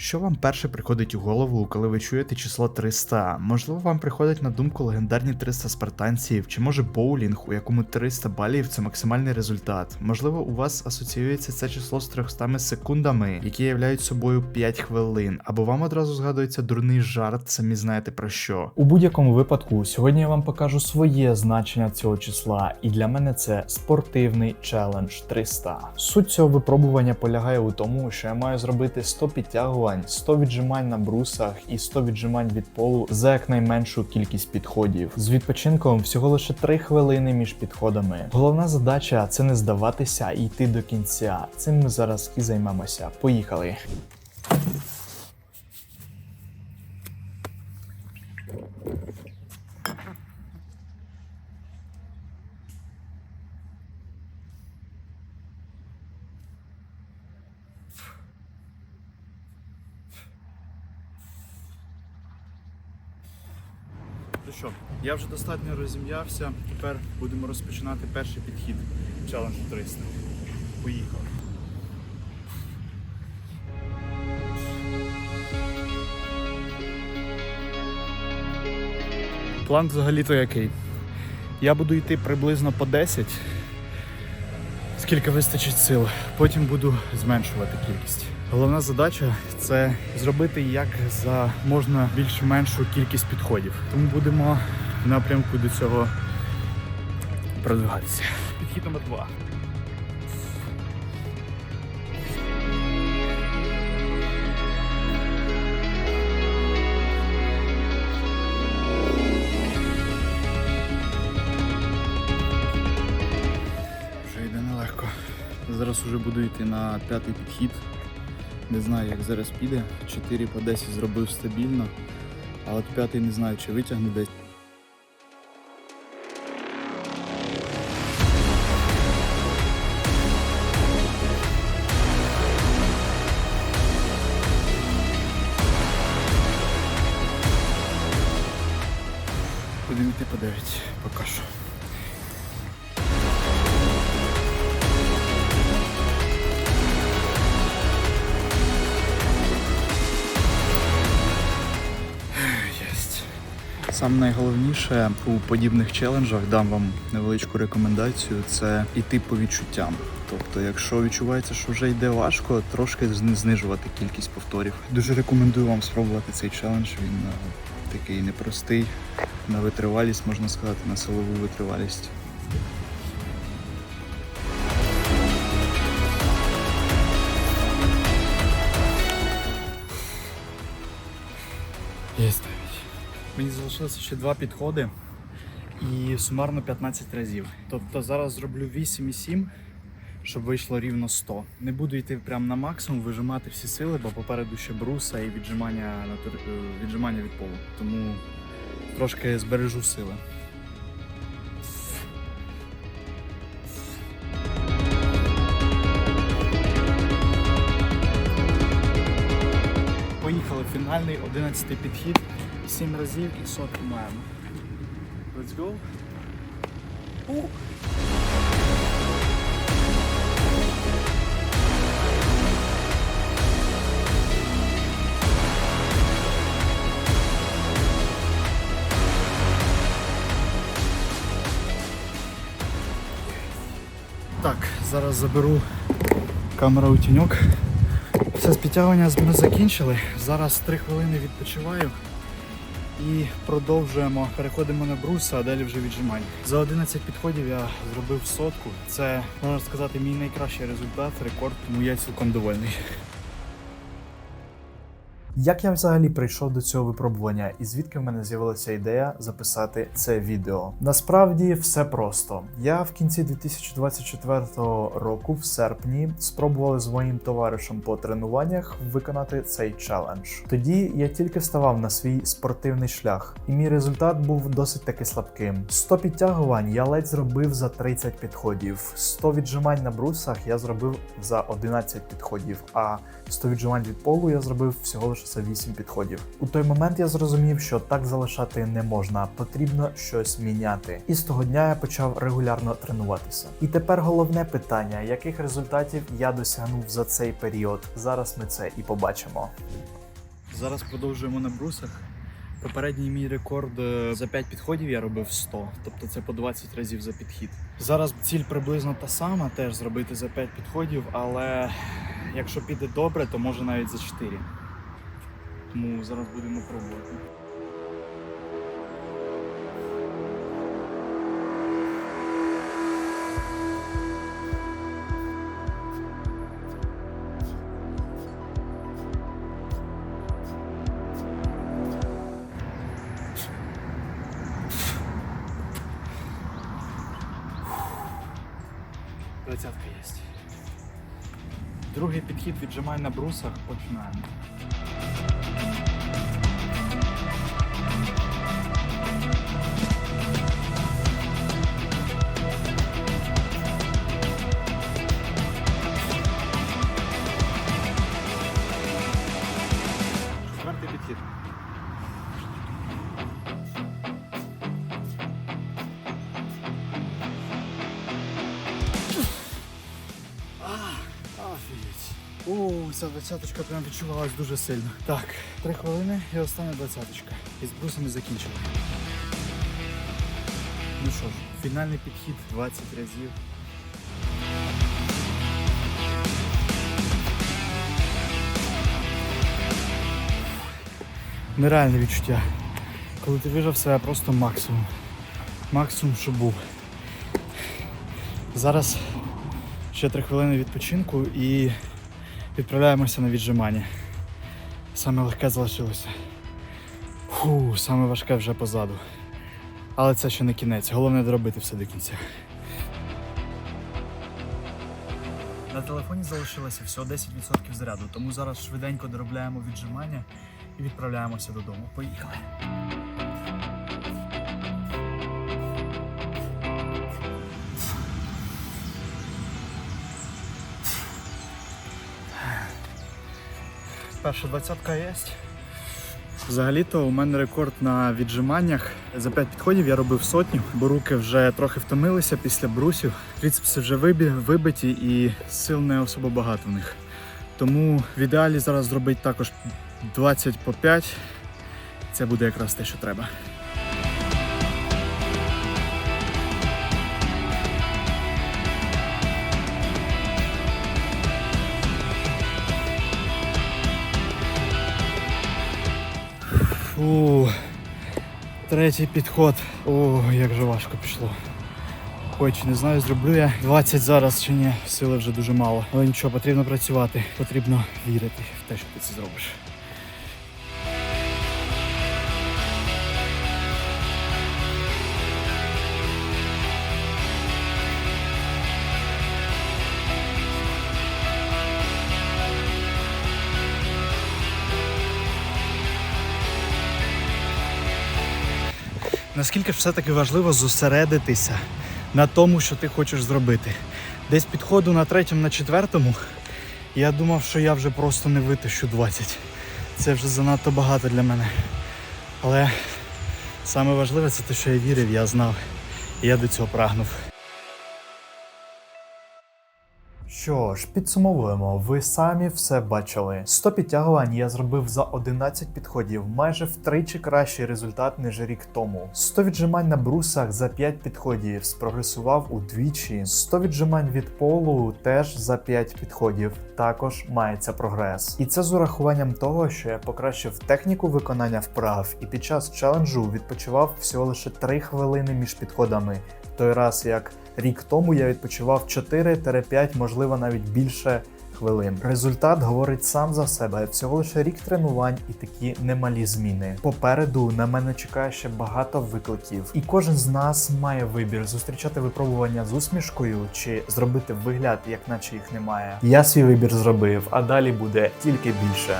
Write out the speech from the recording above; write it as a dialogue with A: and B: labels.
A: Що вам перше приходить у голову, коли ви чуєте число 300? Можливо, вам приходить на думку легендарні 300 спартанців, чи може боулінг, у якому 300 балів це максимальний результат. Можливо, у вас асоціюється це число з 300 секундами, які являють собою 5 хвилин, або вам одразу згадується дурний жарт, самі знаєте про що.
B: У будь-якому випадку, сьогодні я вам покажу своє значення цього числа, і для мене це спортивний челендж 300. Суть цього випробування полягає у тому, що я маю зробити 100 підтягувань, 100 віджимань на брусах і 100 віджимань від полу за якнайменшу кількість підходів. З відпочинком всього лише 3 хвилини між підходами. Головна задача це не здаватися і йти до кінця. Цим ми зараз і займемося. Поїхали.
A: Ну що, я вже достатньо розім'явся. Тепер будемо розпочинати перший підхід челенджу 300. Поїхали. План взагалі-то який? Я буду йти приблизно по 10, скільки вистачить сил. Потім буду зменшувати кількість. Головна задача це зробити як за можна більш меншу кількість підходів. Тому будемо в напрямку до цього продвигатися. Підхід номер два. Вже йде нелегко. Зараз вже буду йти на п'ятий підхід. Не знаю, як зараз піде. 4 по 10 зробив стабільно, а от п'ятий не знаю, чи витягну десь. Саме найголовніше у подібних челенджах дам вам невеличку рекомендацію це йти по відчуттям. Тобто, якщо відчувається, що вже йде важко, трошки знижувати кількість повторів. Дуже рекомендую вам спробувати цей челендж. Він е, такий непростий на витривалість, можна сказати, на силову витривалість. Є ставить. Мені залишилося ще два підходи і сумарно 15 разів. Тобто зараз зроблю 8,7, щоб вийшло рівно 100. Не буду йти прямо на максимум, вижимати всі сили, бо попереду ще бруса і віджимання, е, віджимання від полу. Тому трошки збережу сили. Поїхали фінальний 11-й підхід. 7 разів і сотку маємо. Let's go. У. Так, зараз заберу камеру у тіньок. Все з підтягування ми закінчили. Зараз 3 хвилини відпочиваю і продовжуємо. Переходимо на брус, а далі вже віджимання. За 11 підходів я зробив сотку. Це можна сказати мій найкращий результат, рекорд, тому я цілком довольний.
B: Як я взагалі прийшов до цього випробування і звідки в мене з'явилася ідея записати це відео? Насправді все просто. Я в кінці 2024 року, в серпні, спробували з моїм товаришем по тренуваннях виконати цей челендж. Тоді я тільки ставав на свій спортивний шлях, і мій результат був досить таки слабким. 100 підтягувань я ледь зробив за 30 підходів, 100 віджимань на брусах я зробив за 11 підходів, а 100 віджимань від полу я зробив всього лише за 8 підходів. У той момент я зрозумів, що так залишати не можна, потрібно щось міняти. І з того дня я почав регулярно тренуватися. І тепер головне питання: яких результатів я досягнув за цей період? Зараз ми це і побачимо.
A: Зараз продовжуємо на брусах. Попередній мій рекорд е, за 5 підходів я робив 100, тобто це по 20 разів за підхід. Зараз ціль приблизно та сама, теж зробити за 5 підходів, але якщо піде добре, то може навіть за 4. Тому зараз будемо пробувати. Двадцятка є. Другий підхід віджимай на брусах, починаємо. Офігеть. Ця двадцяточка прям відчувалась дуже сильно. Так, три хвилини і остання двадцяточка. І з брусами закінчили. Ну що ж, фінальний підхід 20 разів. Нереальне відчуття. Коли ти вижав себе просто максимум. Максимум, що був. Зараз ще три хвилини відпочинку і відправляємося на віджимання. Саме легке залишилося. Фу, саме важке вже позаду. Але це ще не кінець. Головне доробити все до кінця. На телефоні залишилося всього 10% заряду, тому зараз швиденько доробляємо віджимання і відправляємося додому. Поїхали. Перша двадцятка є. Взагалі-то у мене рекорд на віджиманнях. За 5 підходів я робив сотню, бо руки вже трохи втомилися після брусів. Тріцепси вже вибиті і сил не особо багато в них. Тому в ідеалі зараз зробити також 20 по 5. Це буде якраз те, що треба. Фу, третій підход. О, як же важко пішло. Хоч не знаю, зроблю я 20 зараз чи ні. Сили вже дуже мало. Але нічого, потрібно працювати, потрібно вірити в те, що ти це зробиш. Наскільки ж все-таки важливо зосередитися на тому, що ти хочеш зробити. Десь підходу на третьому, на четвертому, я думав, що я вже просто не витащу 20. Це вже занадто багато для мене. Але саме важливе це те, що я вірив, я знав. І я до цього прагнув.
B: Що ж, підсумовуємо, ви самі все бачили. 100 підтягувань я зробив за 11 підходів, майже втричі кращий результат, ніж рік тому. 100 віджимань на брусах за 5 підходів, спрогресував удвічі. 100 віджимань від полу теж за 5 підходів. Також мається прогрес. І це з урахуванням того, що я покращив техніку виконання вправ і під час челенджу відпочивав всього лише 3 хвилини між підходами. Той раз як рік тому я відпочивав 4-5, можливо навіть більше хвилин. Результат говорить сам за себе. Всього лише рік тренувань і такі немалі зміни. Попереду на мене чекає ще багато викликів, і кожен з нас має вибір зустрічати випробування з усмішкою чи зробити вигляд, як наче їх немає. Я свій вибір зробив, а далі буде тільки більше.